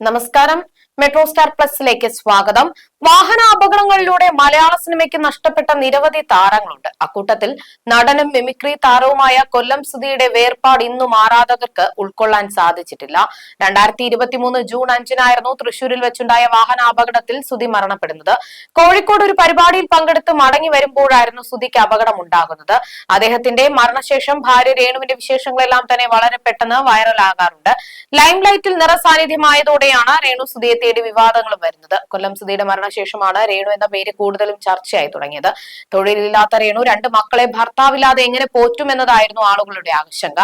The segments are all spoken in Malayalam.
നമസ്കാരം മെട്രോ സ്റ്റാർ പ്ലസിലേക്ക് സ്വാഗതം. വാഹന അപകടങ്ങളിലൂടെ മലയാള സിനിമയ്ക്ക് നഷ്ടപ്പെട്ട നിരവധി താരങ്ങളുണ്ട്. അക്കൂട്ടത്തിൽ നടനും മിമിക്രി താരവുമായ കൊല്ലം സുധിയുടെ വേർപാട് ഇന്നും ആരാധകർക്ക് ഉൾക്കൊള്ളാൻ സാധിച്ചിട്ടില്ല. രണ്ടായിരത്തി ഇരുപത്തിമൂന്ന് ജൂൺ അഞ്ചിനായിരുന്നു തൃശൂരിൽ വെച്ചുണ്ടായ വാഹന അപകടത്തിൽ സുധി മരണപ്പെടുന്നത്. കോഴിക്കോട് ഒരു പരിപാടിയിൽ പങ്കെടുത്ത് മടങ്ങി വരുമ്പോഴായിരുന്നു സുധിക്ക് അപകടം ഉണ്ടാകുന്നത് അദ്ദേഹത്തിന്റെ മരണശേഷം ഭാര്യ രേണുവിന്റെ വിശേഷങ്ങളെല്ലാം തന്നെ വളരെ പെട്ടെന്ന് വൈറലാകാറുണ്ട്. ലൈംലൈറ്റിൽ നിറസാന്നിധ്യമായതോടെയാണ് രേണു സുധിയെ തേടി വിവാദങ്ങളും വരുന്നത്. കൊല്ലം സുധിയുടെ മരണശേഷമാണ് രേണു എന്ന പേര് കൂടുതലും ചർച്ചയായി തുടങ്ങിയത്. തൊഴിലില്ലാത്ത രേണു രണ്ട് മക്കളെ ഭർത്താവില്ലാതെ എങ്ങനെ പോറ്റും എന്നതായിരുന്നു ആളുകളുടെ ആശങ്ക.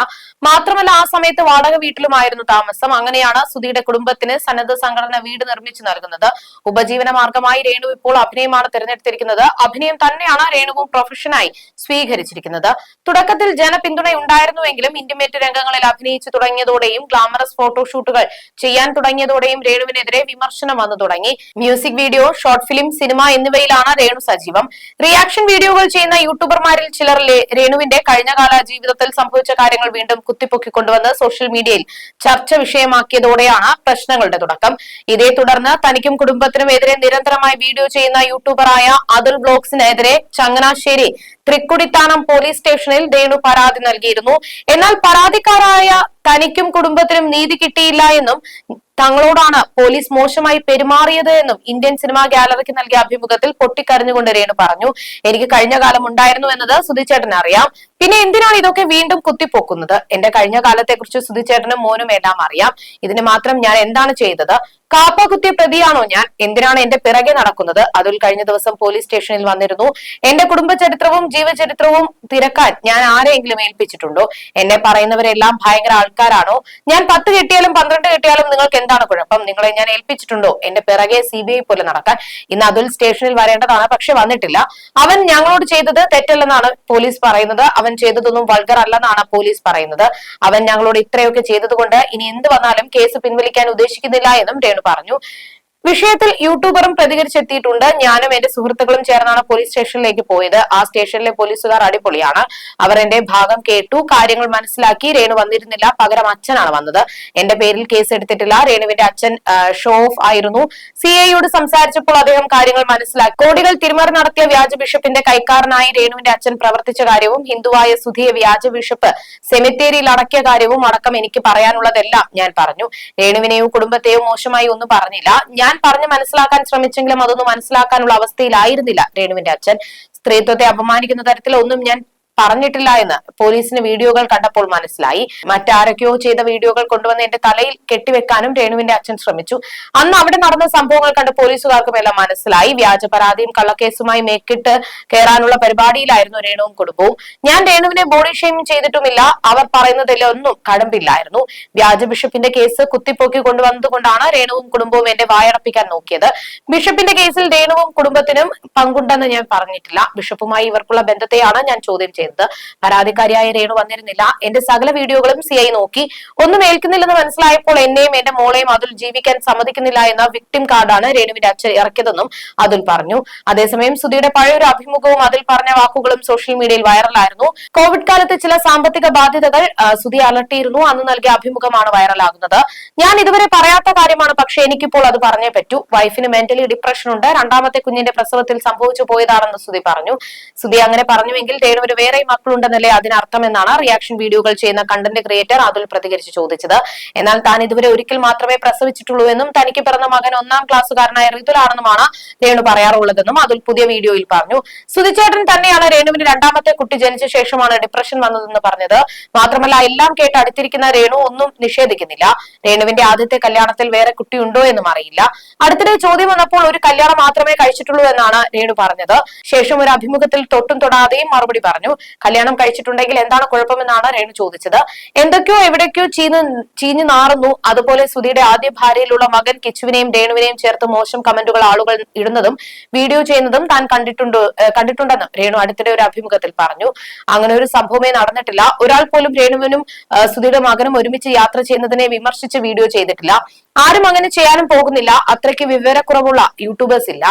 മാത്രമല്ല ആ സമയത്ത് വാടക വീട്ടിലുമായിരുന്നു താമസം. അങ്ങനെയാണ് സുധിയുടെ കുടുംബത്തിന് സന്നദ്ധ സംഘടന വീട് നിർമ്മിച്ചു നൽകുന്നത്. ഉപജീവന മാർഗമായി രേണു ഇപ്പോൾ അഭിനയമാണ് തിരഞ്ഞെടുത്തിരിക്കുന്നത്. അഭിനയം തന്നെയാണ് രേണുവും പ്രൊഫഷനായി സ്വീകരിച്ചിരിക്കുന്നത്. തുടക്കത്തിൽ ജനപിന്തുണ ഉണ്ടായിരുന്നുവെങ്കിലും ഇന്റിമേറ്റ് രംഗങ്ങളിൽ അഭിനയിച്ചു തുടങ്ങിയതോടെയും ഗ്ലാമറസ് ഫോട്ടോഷൂട്ടുകൾ ചെയ്യാൻ തുടങ്ങിയതോടെയും രേണുവിനെതിരെ വിമർശനം വന്നു തുടങ്ങി. Music video short film cinema എന്നിവയിലാണ് രേണു സജീവം. റിയാക്ഷൻ വീഡിയോകൾ ചെയ്യുന്ന യൂട്യൂബർമാരിൽ ചിലർ രേണുവിന്റെ കഴിഞ്ഞകാല ജീവിതത്തിൽ സംഭവിച്ച കാര്യങ്ങൾ വീണ്ടും കുത്തിപ്പൊക്കിക്കൊണ്ടുവന്ന് സോഷ്യൽ മീഡിയയിൽ ചർച്ച വിഷയമാക്കിയതോടെയാണ് പ്രശ്നങ്ങളുടെ തുടക്കം. ഇതേ തുടർന്ന് തനിക്കും കുടുംബത്തിനും എതിരെ നിരന്തരമായി വീഡിയോ ചെയ്യുന്ന യൂട്യൂബറായ അതുൽ ബ്ലോഗ്സിനെതിരെ ചങ്ങനാശ്ശേരി തൃക്കുടിത്താനം പോലീസ് സ്റ്റേഷനിൽ രേണു പരാതി നൽകിയിരുന്നു. എന്നാൽ പരാതിക്കാരായ തനിക്കും കുടുംബത്തിനും നീതി കിട്ടിയില്ല എന്നും തങ്ങളോടാണ് പോലീസ് മോശമായി പെരുമാറിയത് എന്നും ഇന്ത്യൻ സിനിമാ ഗാലറിക്ക് നൽകിയ അഭിമുഖത്തിൽ പൊട്ടിക്കരഞ്ഞുകൊണ്ട് രേണു പറഞ്ഞു. എനിക്ക് കഴിഞ്ഞ കാലം ഉണ്ടായിരുന്നു എന്നത് സുധിച്ചേട്ടൻ അറിയാം പിന്നെ എന്തിനാണ് ഇതൊക്കെ വീണ്ടും കുത്തിപ്പോക്കുന്നത്? എന്റെ കഴിഞ്ഞ കാലത്തെ കുറിച്ച് സുധിച്ചേട്ടനും മോനും എല്ലാം അറിയാം. ഇതിന് മാത്രം ഞാൻ എന്താണ് ചെയ്തത്? കാപ്പ കുത്തിയ പ്രതിയാണോ ഞാൻ? എന്തിനാണ് എന്റെ പിറകെ നടക്കുന്നത്? അതിൽ കഴിഞ്ഞ ദിവസം പോലീസ് സ്റ്റേഷനിൽ വന്നിരുന്നു. എന്റെ കുടുംബ ചരിത്രവും ജീവചരിത്രവും തിരക്കാൻ ഞാൻ ആരെയെങ്കിലും ഏൽപ്പിച്ചിട്ടുണ്ടോ? എന്നെ പറയുന്നവരെല്ലാം ഭയങ്കര ആൾക്കാരാണോ? ഞാൻ പത്ത് കിട്ടിയാലും പന്ത്രണ്ട് കിട്ടിയാലും നിങ്ങൾക്ക് എന്താണ് കുഴപ്പം? നിങ്ങളെ ഞാൻ ഏൽപ്പിച്ചിട്ടുണ്ടോ? എന്റെ പിറകെ സി ബി ഐ പോലെ നടക്കാൻ. ഇന്ന് അതുൽ സ്റ്റേഷനിൽ വരേണ്ടതാണ് പക്ഷെ വന്നിട്ടില്ല. അവൻ ഞങ്ങളോട് ചെയ്തത് തെറ്റല്ലെന്നാണ് പോലീസ് പറയുന്നത്. അവൻ ചെയ്തതൊന്നും വൾഗർ അല്ലെന്നാണ് പോലീസ് പറയുന്നത്. അവൻ ഞങ്ങളോട് ഇത്രയൊക്കെ ചെയ്തതുകൊണ്ട് ഇനി എന്ത് വന്നാലും കേസ് പിൻവലിക്കാൻ ഉദ്ദേശിക്കുന്നില്ല എന്നും രേണു പറഞ്ഞു. വിഷയത്തിൽ യൂട്യൂബറും പ്രതികരിച്ചെത്തിയിട്ടുണ്ട്. ഞാനും എന്റെ സുഹൃത്തുക്കളും ചേർന്നാണ് പോലീസ് സ്റ്റേഷനിലേക്ക് പോയത്. ആ സ്റ്റേഷനിലെ പോലീസുകാർ അടിപൊളിയാണ്. അവർ എന്റെ ഭാഗം കേട്ടു കാര്യങ്ങൾ മനസ്സിലാക്കി. രേണു വന്നിരുന്നില്ല. പകരം അച്ഛനാണ് വന്നത്. എന്റെ പേരിൽ കേസ് എടുത്തിട്ടില്ല. രേണുവിന്റെ അച്ഛൻ ഷോ ഓഫ് ആയിരുന്നു. സി ഐയോട് സംസാരിച്ചപ്പോൾ അദ്ദേഹം കാര്യങ്ങൾ മനസ്സിലാക്കി. കോടികൾ തിരിമറി നടത്തിയ വ്യാജ ബിഷപ്പിന്റെ കൈക്കാരനായി രേണുവിന്റെ അച്ഛൻ പ്രവർത്തിച്ച കാര്യവും ഹിന്ദുവായ സുധിയ വ്യാജ ബിഷപ്പ് സെമിത്തേരിയിൽ അടക്കിയ കാര്യവും അടക്കം എനിക്ക് പറയാനുള്ളതെല്ലാം ഞാൻ പറഞ്ഞു. രേണുവിനെയോ കുടുംബത്തെയോ മോശമായി ഒന്നും പറഞ്ഞില്ല. ഞാൻ പറഞ്ഞ് മനസ്സിലാക്കാൻ ശ്രമിച്ചെങ്കിലും അതൊന്നും മനസ്സിലാക്കാനുള്ള അവസ്ഥയിലായിരുന്നില്ല. രേണുവിന്റെ അച്ഛൻ സ്ത്രീത്വത്തെ അപമാനിക്കുന്ന തരത്തിൽ ഒന്നും ഞാൻ പറഞ്ഞിട്ടില്ല എന്ന് പോലീസിന് വീഡിയോകൾ കണ്ടപ്പോൾ മനസ്സിലായി. മറ്റാരൊക്കെയോ ചെയ്ത വീഡിയോകൾ കൊണ്ടുവന്ന് എന്റെ തലയിൽ കെട്ടിവെക്കാനും രേണുവിന്റെ അച്ഛൻ ശ്രമിച്ചു. അന്ന് അവിടെ നടന്ന സംഭവങ്ങൾ കണ്ട് പോലീസുകാർക്കും എല്ലാം മനസ്സിലായി. വ്യാജ പരാതിയും കള്ളക്കേസുമായി മേക്കിട്ട് കയറാനുള്ള പരിപാടിയിലായിരുന്നു രേണുവും കുടുംബവും. ഞാൻ രേണുവിനെ ബോഡി ഷെയിം ചെയ്തിട്ടുമില്ല. അവർ പറയുന്നതെല്ലാം ഒന്നും കടമ്പില്ലായിരുന്നു. വ്യാജ ബിഷപ്പിന്റെ കേസ് കുത്തിപ്പൊക്കി കൊണ്ടുവന്നതുകൊണ്ടാണ് രേണുവും കുടുംബവും എന്റെ വായടപ്പിക്കാൻ നോക്കിയത്. ബിഷപ്പിന്റെ കേസിൽ രേണുവും കുടുംബത്തിനും പങ്കുണ്ടെന്ന് ഞാൻ പറഞ്ഞിട്ടില്ല. ബിഷപ്പുമായി ഇവർക്കുള്ള ബന്ധത്തെയാണ് ഞാൻ ചോദ്യം ചെയ്തത്. പരാതിക്കാരിയായ രേണു വന്നിരുന്നില്ല. എന്റെ സകല വീഡിയോകളും സി ഐ നോക്കി. ഒന്നും ഏൽക്കുന്നില്ലെന്ന് മനസ്സിലായപ്പോൾ എന്നെയും എന്റെ മോളെയും അതുൽ ജീവിക്കാൻ സമ്മതിക്കുന്നില്ല എന്ന വിക്ടിം കാർഡാണ് രേണുവിന്റെ അച്ഛൻ ഇറക്കിയതെന്നും അതുൽ പറഞ്ഞു. അതേസമയം സുധിയുടെ പഴയൊരു അഭിമുഖവും അതിൽ പറഞ്ഞ വാക്കുകളും സോഷ്യൽ മീഡിയയിൽ വൈറലായിരുന്നു കോവിഡ് കാലത്ത് ചില സാമ്പത്തിക ബാധ്യതകൾ സുധി അലട്ടിയിരുന്നു. അന്ന് നൽകിയ അഭിമുഖമാണ് വൈറലാകുന്നത് ഞാൻ ഇതുവരെ പറയാത്ത കാര്യമാണ്. പക്ഷെ എനിക്കിപ്പോൾ അത് പറഞ്ഞേ പറ്റൂ. വൈഫിന് മെന്റലി ഡിപ്രഷൻ ഉണ്ട്. രണ്ടാമത്തെ കുഞ്ഞിന്റെ പ്രസവത്തിൽ സംഭവിച്ചു പോയതാണെന്ന് സുധി പറഞ്ഞു. സുധി അങ്ങനെ പറഞ്ഞുവെങ്കിൽ രേണുവിന് വേറെ മക്കളുണ്ടെന്നല്ലേ അതിനർത്ഥം എന്നാണ് റിയാക്ഷൻ വീഡിയോകൾ ചെയ്യുന്ന കണ്ടന്റ് ക്രിയേറ്റർ അതുൽ പ്രതികരിച്ച് ചോദിച്ചത്. എന്നാൽ താൻ ഇതുവരെ ഒരിക്കൽ മാത്രമേ പ്രസവിച്ചിട്ടുള്ളൂ എന്നും തനിക്ക് പിറന്ന മകൻ ഒന്നാം ക്ലാസ്സുകാരനായ റിതുലാണെന്നുമാണ് രേണു പറയാറുള്ളതെന്നും അതുൽ പുതിയ വീഡിയോയിൽ പറഞ്ഞു. സുധിച്ചേട്ടൻ തന്നെയാണ് രേണുവിന് രണ്ടാമത്തെ കുട്ടി ജനിച്ച ശേഷമാണ് ഡിപ്രഷൻ വന്നതെന്ന് പറഞ്ഞത്. മാത്രമല്ല എല്ലാം കേട്ട് അടുത്തിരിക്കുന്ന രേണു ഒന്നും നിഷേധിക്കുന്നില്ല. രേണുവിന്റെ ആദ്യത്തെ കല്യാണത്തിൽ വേറെ കുട്ടിയുണ്ടോ എന്നും അറിയില്ല. അടുത്തിടെ ചോദ്യം വന്നപ്പോൾ ഒരു കല്യാണം മാത്രമേ കഴിച്ചിട്ടുള്ളൂ എന്നാണ് രേണു പറഞ്ഞത്. ശേഷം ഒരു അഭിമുഖത്തിൽ തൊട്ടും തൊടാതെയും മറുപടി പറഞ്ഞു. കല്യാണം കഴിച്ചിട്ടുണ്ടെങ്കിൽ എന്താണ് കുഴപ്പമെന്നാണ് രേണു ചോദിച്ചത്. എന്തൊക്കെയോ എവിടേക്കോ ചീഞ്ഞ് ചീഞ്ഞു നാറുന്നു. അതുപോലെ സുധിയുടെ ആദ്യ ഭാര്യയിലുള്ള മകൻ കിച്ചുവിനെയും രേണുവിനെയും ചേർത്ത് മോശം കമന്റുകൾ ആളുകൾ ഇടുന്നതും വീഡിയോ ചെയ്യുന്നതും താൻ കണ്ടിട്ടുണ്ട് കണ്ടിട്ടുണ്ടെന്ന് രേണു അടുത്തിടെ ഒരു അഭിമുഖത്തിൽ പറഞ്ഞു. അങ്ങനെ ഒരു സംഭവമേ നടന്നിട്ടില്ല. ഒരാൾ പോലും രേണുവിനും സുധിയുടെ മകനും ഒരുമിച്ച് യാത്ര ചെയ്യുന്നതിനെ വിമർശിച്ച് വീഡിയോ ചെയ്തിട്ടില്ല. ആരും അങ്ങനെ ചെയ്യാനും പോകുന്നില്ല. അത്രയ്ക്ക് വിവരക്കുറവുള്ള യൂട്യൂബേഴ്സ് ഇല്ല.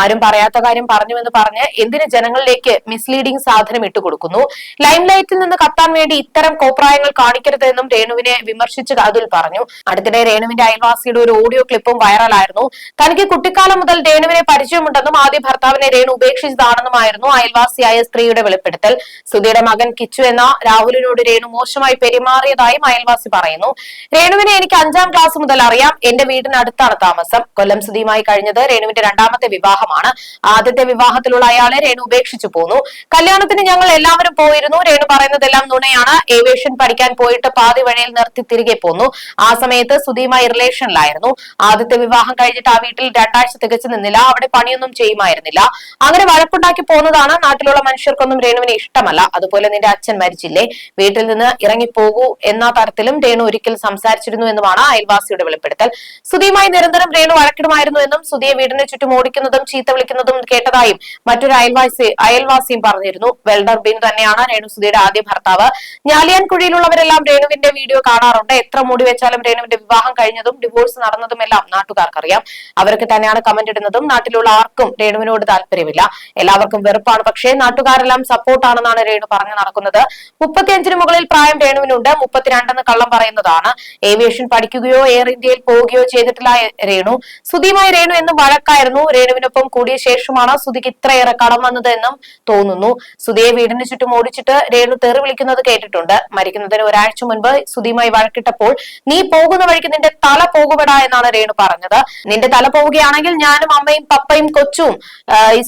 ആരും പറയാത്ത കാര്യം പറഞ്ഞു എന്ന് പറഞ്ഞ് എന്തിന് ജനങ്ങളിലേക്ക് മിസ്ലീഡിംഗ് സാധനം ഇട്ടുകൊടുക്കും? കൊടുക്കുന്നു. ലൈം ലൈറ്റിൽ നിന്ന് കത്താൻ വേണ്ടി ഇത്തരം കോപ്രായങ്ങൾ കാണിക്കരുതെന്നും രേണുവിനെ വിമർശിച്ച് അതുൽ പറഞ്ഞു. അടുത്തിടെ രേണുവിന്റെ അയൽവാസിയുടെ ഒരു ഓഡിയോ ക്ലിപ്പും വൈറലായിരുന്നു. തനിക്ക് കുട്ടിക്കാലം മുതൽ രേണുവിനെ പരിചയമുണ്ടെന്നും ആദ്യ ഭർത്താവിനെ രേണു ഉപേക്ഷിച്ചതാണെന്നുമായിരുന്നു അയൽവാസിയായ സ്ത്രീയുടെ വെളിപ്പെടുത്തൽ. സുധിയുടെ മകൻ കിച്ചു എന്ന രാഹുലിനോട് രേണു മോശമായി പെരുമാറിയതായും അയൽവാസി പറയുന്നു. രേണുവിനെ എനിക്ക് അഞ്ചാം ക്ലാസ് മുതൽ അറിയാം. എന്റെ വീടിനടുത്താണ് താമസം. കൊല്ലം സുധിയുമായി കഴിഞ്ഞത് രേണുവിന്റെ രണ്ടാമത്തെ വിവാഹമാണ്. ആദ്യത്തെ വിവാഹത്തിലുള്ള അയാളെ രേണു ഉപേക്ഷിച്ചു പോന്നു. കല്യാണത്തിന് ഞങ്ങൾ എല്ലാവരും പോയിരുന്നു. രേണു പറയുന്നതെല്ലാം നുണയാണ്. ഏവിയേഷൻ പഠിക്കാൻ പോയിട്ട് പാതി വഴിയിൽ നിർത്തി തിരികെ പോന്നു. ആ സമയത്ത് സുധീമായി റിലേഷനിലായിരുന്നു. ആദ്യത്തെ വിവാഹം കഴിഞ്ഞിട്ട് ആ വീട്ടിൽ രണ്ടാഴ്ച തികച്ചു നിന്നില്ല. അവിടെ പണിയൊന്നും ചെയ്യുമായിരുന്നില്ല. അങ്ങനെ വഴക്കുണ്ടാക്കി പോകുന്നതാണ് നാട്ടിലുള്ള മനുഷ്യർക്കൊന്നും രേണുവിനെ ഇഷ്ടമല്ല. അതുപോലെ നിന്റെ അച്ഛൻ മരിച്ചില്ലേ? വീട്ടിൽ നിന്ന് ഇറങ്ങിപ്പോകൂ എന്ന തരത്തിലും രേണു ഒരിക്കൽ സംസാരിച്ചിരുന്നു എന്നുമാണ് അയൽവാസിയുടെ വെളിപ്പെടുത്തൽ. സുധിയുമായി നിരന്തരം രേണു വഴക്കിടുമായിരുന്നു എന്നും സുധിയെ വീടിന് ചുറ്റും ഓടിക്കുന്നതും ചീത്ത വിളിക്കുന്നതും കേട്ടതായും മറ്റൊരു അയൽവാസി അയൽവാസിയും പറഞ്ഞിരുന്നു. വെൽഡർ ബിൻ തന്നെയാണ് രേണു സുധിയുടെ ആദ്യ ഭർത്താവ്. ഞാലിയാൻകുഴിയിലുള്ളവരെല്ലാം രേണുവിന്റെ വീഡിയോ കാണാറുണ്ട്. എത്ര മൂടി വെച്ചാലും രേണുവിന്റെ വിവാഹം കഴിഞ്ഞതും ഡിവോഴ്സ് നടന്നതുമെല്ലാം നാട്ടുകാർക്കറിയാം. അവർക്ക് തന്നെയാണ് കമന്റ് ഇടുന്നതും നാട്ടിലുള്ള ആർക്കും രേണുവിനോട് താല്പര്യമില്ല. എല്ലാവർക്കും വെറുപ്പാണ്. പക്ഷേ നാട്ടുകാരെല്ലാം സപ്പോർട്ടാണെന്നാണ് രേണു പറഞ്ഞു നടക്കുന്നത്. മുപ്പത്തിയഞ്ചിന് മുകളിൽ പ്രായം രേണുവിനുണ്ട്. മുപ്പത്തിരണ്ടെന്ന് കള്ളം പറയുന്നതാണ്. ഏവിയേഷൻ പഠിക്കുകയോ എയർ ഇന്ത്യയിൽ പോവുകയോ ചെയ്തിട്ടില്ല രേണു. സുധിയുമായി രേണു എന്ന് വഴക്കായിരുന്നു. രേണുവിനൊപ്പം കൂടിയ ശേഷമാണ് സുധിക്ക് ഇത്രയേറെ കടം വന്നത് എന്നും തോന്നുന്നു. സുധിയെ വീടിന് ചുറ്റും ഓടിച്ചിട്ട് രേണു തെറി വിളിക്കുന്നത് കേട്ടിട്ടുണ്ട്. മരിക്കുന്നതിന് ഒരാഴ്ച മുൻപ് സുധിയുമായി വഴക്കിട്ടപ്പോൾ നീ പോകുന്ന വഴിക്ക് നിന്റെ തല പോകുമെടാ എന്നാണ് രേണു പറഞ്ഞത്. നിന്റെ തല പോവുകയാണെങ്കിൽ ഞാനും അമ്മയും പപ്പയും കൊച്ചും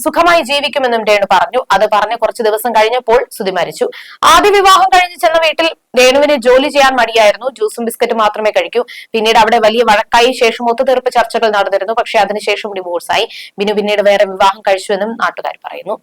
സുഖമായി ജീവിക്കുമെന്നും രേണു പറഞ്ഞു. അത് പറഞ്ഞ് കുറച്ച് ദിവസം കഴിഞ്ഞപ്പോൾ സുധി മരിച്ചു. ആദ്യ വിവാഹം കഴിഞ്ഞ് ചെന്ന വീട്ടിൽ രേണുവിന് ജോലി ചെയ്യാൻ മടിയായിരുന്നു. ജ്യൂസും ബിസ്ക്കറ്റും മാത്രമേ കഴിക്കൂ. പിന്നീട് അവിടെ വലിയ വഴക്കായി ശേഷം ഒത്തുതീർപ്പ് ചർച്ചകൾ നടന്നിരുന്നു. പക്ഷെ അതിനുശേഷം ഡിവോഴ്സായി. ബിനു പിന്നീട് വേറെ വിവാഹം കഴിച്ചുവെന്നും നാട്ടുകാർ പറയുന്നു.